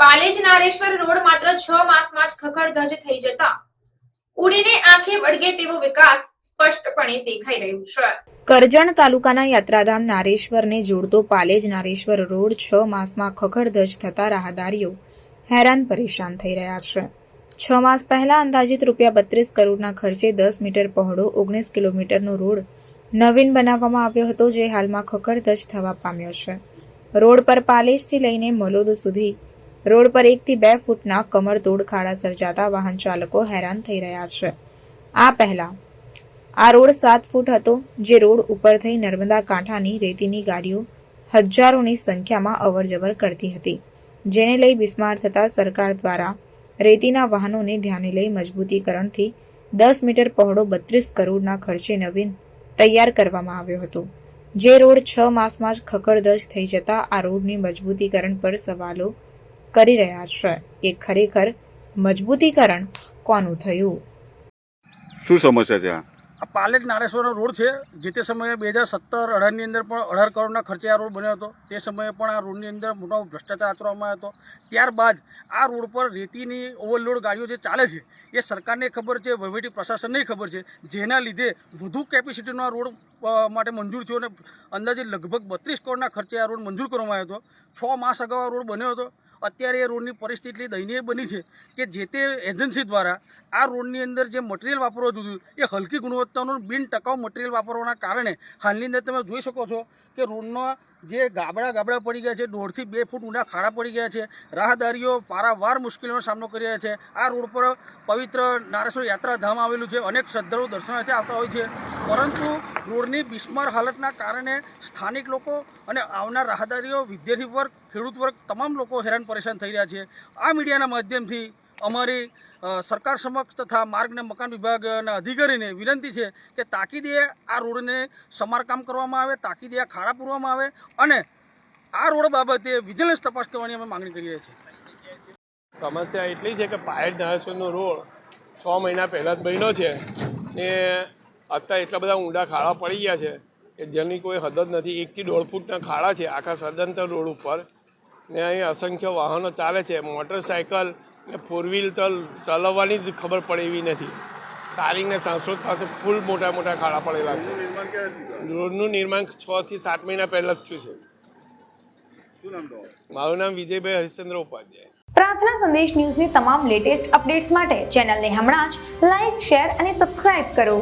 Palej Nareshwar road માત્ર છ માસમાં જ ખખડધજ થઈ જતા. ઉડીને આંખે વળગે તેવો વિકાસ સ્પષ્ટપણે દેખાઈ રહ્યો છે. કરજણ તાલુકાના યાત્રાધામ નારેશ્વરને જોડતો પાલેજ નારેશ્વર રોડ છ માસમાં ખખડધજ થતા રાહદારીઓ હેરાન પરેશાન થઈ રહ્યા છે. છ માસ પહેલા અંદાજિત રૂપિયા બત્રીસ કરોડના ખર્ચે દસ મીટર પહોળો ઓગણીસ કિલોમીટરનો રોડ નવીન બનાવવામાં આવ્યો હતો, જે હાલમાં ખખડધજ થવા પામ્યો છે. રોડ પર પાલેજથી લઈને મલોદ સુધી રોડ પર એકથી બે ફૂટના કમરતોડ ખાડા સર્જાતા વાહન ચાલકો હેરાન થઈ રહ્યા છે. આ પહેલા, આ રોડ સાત ફૂટ હતો, જે રોડ ઉપર થઈ નર્મદા કાંઠાની રેતીની ગાડીઓ હજારોની સંખ્યામાં અવરજવર કરતી હતી, જેને લઈ બિસ્માર થતા સરકાર દ્વારા રેતીના વાહનોને ધ્યાને લઈ મજબૂતીકરણથી દસ મીટર પહોળો બત્રીસ કરોડના ખર્ચે નવીન તૈયાર કરવામાં આવ્યો હતો. જે રોડ છ માસમાં જ ખખડધજ થઈ જતા આ રોડની મજબૂતીકરણ પર સવાલો કરી રહ્યા છે. કે ખરેખર મજબૂતીકરણ કોનું થયું? શું સમસ્યા છે આ? આ પાલેજ નારેશ્વરનો રોડ છે. જે તે સમયે બે હજાર સત્તર અઢારની અંદર પણ અઢાર કરોડના ખર્ચે આ રોડ બન્યો હતો. તે સમયે પણ આ રોડની અંદર મોટો ભ્રષ્ટાચાર આચરવામાં આવ્યો હતો. ત્યારબાદ આ રોડ પર રેતીની ઓવરલોડ ગાડીઓ જે ચાલે છે એ સરકારને ખબર છે વહીવટી પ્રશાસનને ખબર છે જેના લીધે વધુ કેપેસિટીનો આ રોડ માટે મંજૂર થયો અને અંદાજે લગભગ બત્રીસ કરોડના ખર્ચે આ રોડ મંજૂર કરવામાં આવ્યો હતો. છ માસ અગાઉ આ રોડ બન્યો હતો. અત્યારે એ રોડની પરિસ્થિતિ દયનીય બની છે કે જે તે એજન્સી દ્વારા આ રોડની અંદર જે મટીરિયલ વાપરવું હતું, એ હલકી ગુણવત્તાનું બિન ટકાઉ મટીરિયલ વાપરવાના કારણે હાલની અંદર તમે જોઈ શકો છો કે રોડના જે ગાબડા ગાબડા પડી ગયા છે, દોઢથી બે ફૂટ ઊંડા ખાડા પડી ગયા છે. રાહદારીઓ પારાવાર મુશ્કેલીનો સામનો કરી રહ્યા છે. આ રોડ પર પવિત્ર નારેશ્વર યાત્રાધામ આવેલું છે. અનેક શ્રદ્ધાળુ દર્શનાર્થે આવતા હોય છે. પરંતુ રોડની બિસ્માર હાલતના કારણે સ્થાનિક લોકો અને આવનાર રાહદારીઓ, વિદ્યાર્થી વર્ગ, ખેડૂત વર્ગ, તમામ લોકો હેરાન પરેશાન થઈ રહ્યા છે. આ મીડિયાના માધ્યમથી અમારી સરકાર સમક્ષ તથા માર્ગ અને મકાન વિભાગના અધિકારીને વિનંતી છે કે તાકીદે આ રોડને સમારકામ કરવામાં આવે, તાકીદે આ ખાડા પૂરવામાં આવે અને આ રોડ બાબતે વિજિલન્સ તપાસ કરવાની અમે માંગણી કરીએ છીએ. સમસ્યા એટલી છે કે પાયર ધારાસરનો રોડ છ મહિના પહેલાં જ બન્યો છે ને અત્યારે એટલા બધા ઊંડા ખાડા પડી ગયા છે કે જેની કોઈ હદ જ નથી. એકથી દોઢ ફૂટના ખાડા છે આખા સદંતર રોડ ઉપર ને અહીં અસંખ્ય વાહનો ચાલે છે, મોટરસાયકલ ને ફોર વ્હીલ તો ચલાવવાની જ ખબર પડે એવી નથી. સારિંગ ને સાંસોદ પાસે ફૂલ મોટા મોટા ખાડા પડેલા છે. રોડનું નિર્માણ છ થી સાત મહિના પહેલાં જ થયું છે. મારું નામ વિજયભાઈ હરિશ્ચંદ્ર ઉપાધ્યાય. પ્રાર્થના સંદેશ ન્યૂઝની તમામ લેટેસ્ટ અપડેટ્સ માટે ચેનલને હમણાં જ લાઈક શેર અને સબસ્ક્રાઇબ કરો.